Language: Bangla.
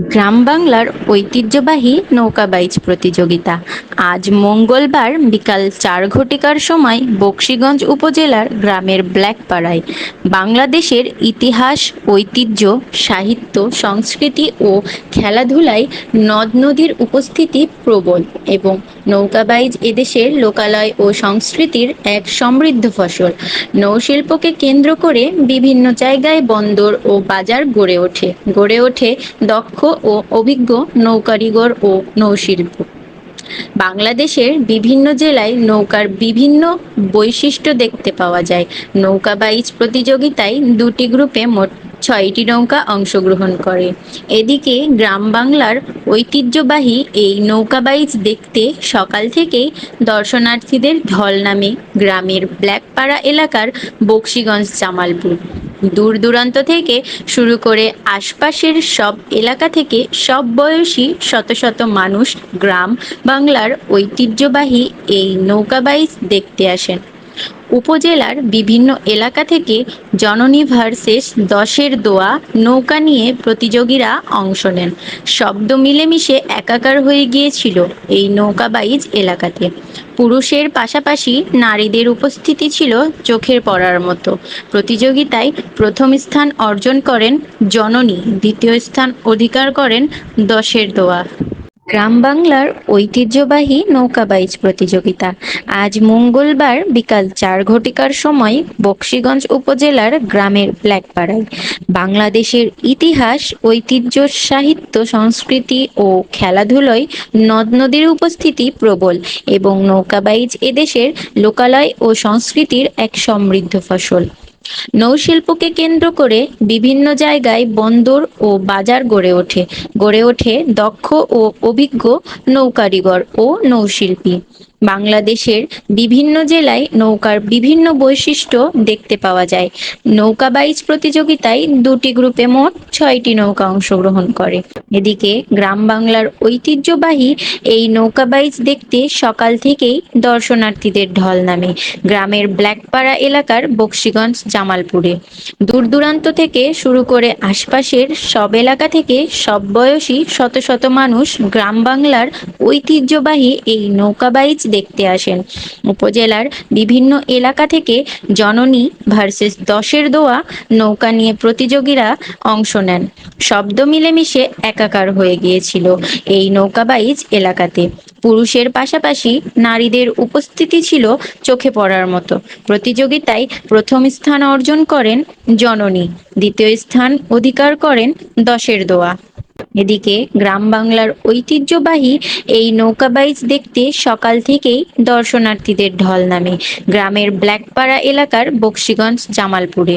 গ্রাম বাংলার ঐতিহ্যবাহী নৌকাবাইচ প্রতিযোগিতা। আজ মঙ্গলবার বিকাল চার ঘটিকার সময় বক্সিগঞ্জ উপজেলার গ্রামের ব্ল্যাকপাড়ায় বাংলাদেশের ইতিহাস, ঐতিহ্য, সাহিত্য, সংস্কৃতি ও খেলাধুলায় নদ নদীর উপস্থিতি প্রবল এবং নৌকাবাইজ এদেশের লোকালয় ও সংস্কৃতির এক সমৃদ্ধ ফসল। নৌশিল্পকে কেন্দ্র করে বিভিন্ন জায়গায় বন্দর ও বাজার গড়ে ওঠে। গড়ে ওঠে দক্ষ ও অভিজ্ঞ নৌকারিগর ও নৌশিল্প। বাংলাদেশের বিভিন্ন জেলায় নৌকার বিভিন্ন বৈশিষ্ট্য দেখতে পাওয়া যায়। নৌকা বাইচ প্রতিযোগিতায় দুটি গ্রুপে মোট ছয়টি নৌকা অংশগ্রহণ করে। এদিকে গ্রাম বাংলার ঐতিহ্যবাহী এই নৌকা বাইচ দেখতে সকাল থেকেই দর্শনার্থীদের ঢল নামে গ্রামের ব্ল্যাকপাড়া এলাকার বক্সিগঞ্জ জামালপুর। দূর দূরান্ত থেকে শুরু করে আশপাশের সব এলাকা থেকে সব বয়সী শত শত মানুষ গ্রাম বাংলার ঐতিহ্যবাহী এই নৌকাবাইজ দেখতে আসেন। উপজেলার বিভিন্ন এলাকা থেকে জননী ভার্সেস দশের দোয়া নৌকা নিয়ে প্রতিযোগীরা অংশ নেন। শব্দ মিলেমিশে একাকার হয়ে গিয়েছিল এই নৌকাবাইজ এলাকাতে। পুরুষের পাশাপাশি নারীদের উপস্থিতি ছিল চোখের পড়ার মতো। প্রতিযোগিতায় প্রথম স্থান অর্জন করেন জননী, দ্বিতীয় স্থান অধিকার করেন দশের দোয়া। গ্রাম বাংলার ঐতিহ্যবাহী নৌকাবাইজ প্রতিযোগিতা। আজ মঙ্গলবার বিকাল চার ঘটিকার সময় বক্সিগঞ্জ উপজেলার গ্রামের ব্ল্যাকপাড়ায় বাংলাদেশের ইতিহাস, ঐতিহ্য, সাহিত্য, সংস্কৃতি ও খেলাধুলোয় নদ নদীর উপস্থিতি প্রবল এবং নৌকাবাইজ এদেশের লোকালয় ও সংস্কৃতির এক সমৃদ্ধ ফসল। নৌশিল্পকে কেন্দ্র করে বিভিন্ন জায়গায় বন্দর ও বাজার গড়ে ওঠে। গড়ে ওঠে দক্ষ ও অভিজ্ঞ নৌকারিগর ও নৌশিল্পী। বাংলাদেশের বিভিন্ন জেলায় নৌকার বিভিন্ন বৈশিষ্ট্য দেখতে পাওয়া যায়। নৌকা বাইচ প্রতিযোগিতায় দুটি গ্রুপে মোট ছয়টি নৌকা অংশগ্রহণ করে। এদিকে গ্রাম বাংলার ঐতিহ্যবাহী এই নৌকা বাইচ দেখতে সকাল থেকেই দর্শনার্থীদের ঢল নামে। গ্রামের ব্ল্যাকপাড়া এলাকার বক্সিগঞ্জ, জামালপুরে। দূর দূরান্ত থেকে শুরু করে আশপাশের সব এলাকা থেকে সব বয়সী শত শত মানুষ গ্রাম বাংলার ঐতিহ্যবাহী এই নৌকাবাইচ দেখতে আসেন। উপজেলার বিভিন্ন এলাকা থেকে জননী ভার্সেস দশের দোয়া নৌকা নিয়ে প্রতিযোগীরা অংশ নেন। শব্দ মিলেমিশে একাকার হয়ে গিয়েছিল এই নৌকাবাইজ এলাকাতে। পুরুষের পাশাপাশি নারীদের উপস্থিতি ছিল চোখে পড়ার মতো। প্রতিযোগিতায় প্রথম স্থান অর্জন করেন জননী, দ্বিতীয় স্থান অধিকার করেন দশের দোয়া। এদিকে গ্রাম বাংলার ঐতিহ্যবাহী এই নৌকাবাইজ দেখতে সকাল থেকেই দর্শনার্থীদের ঢল নামে। গ্রামের ব্ল্যাকপাড়া এলাকার বক্সিগঞ্জ, জামালপুরে।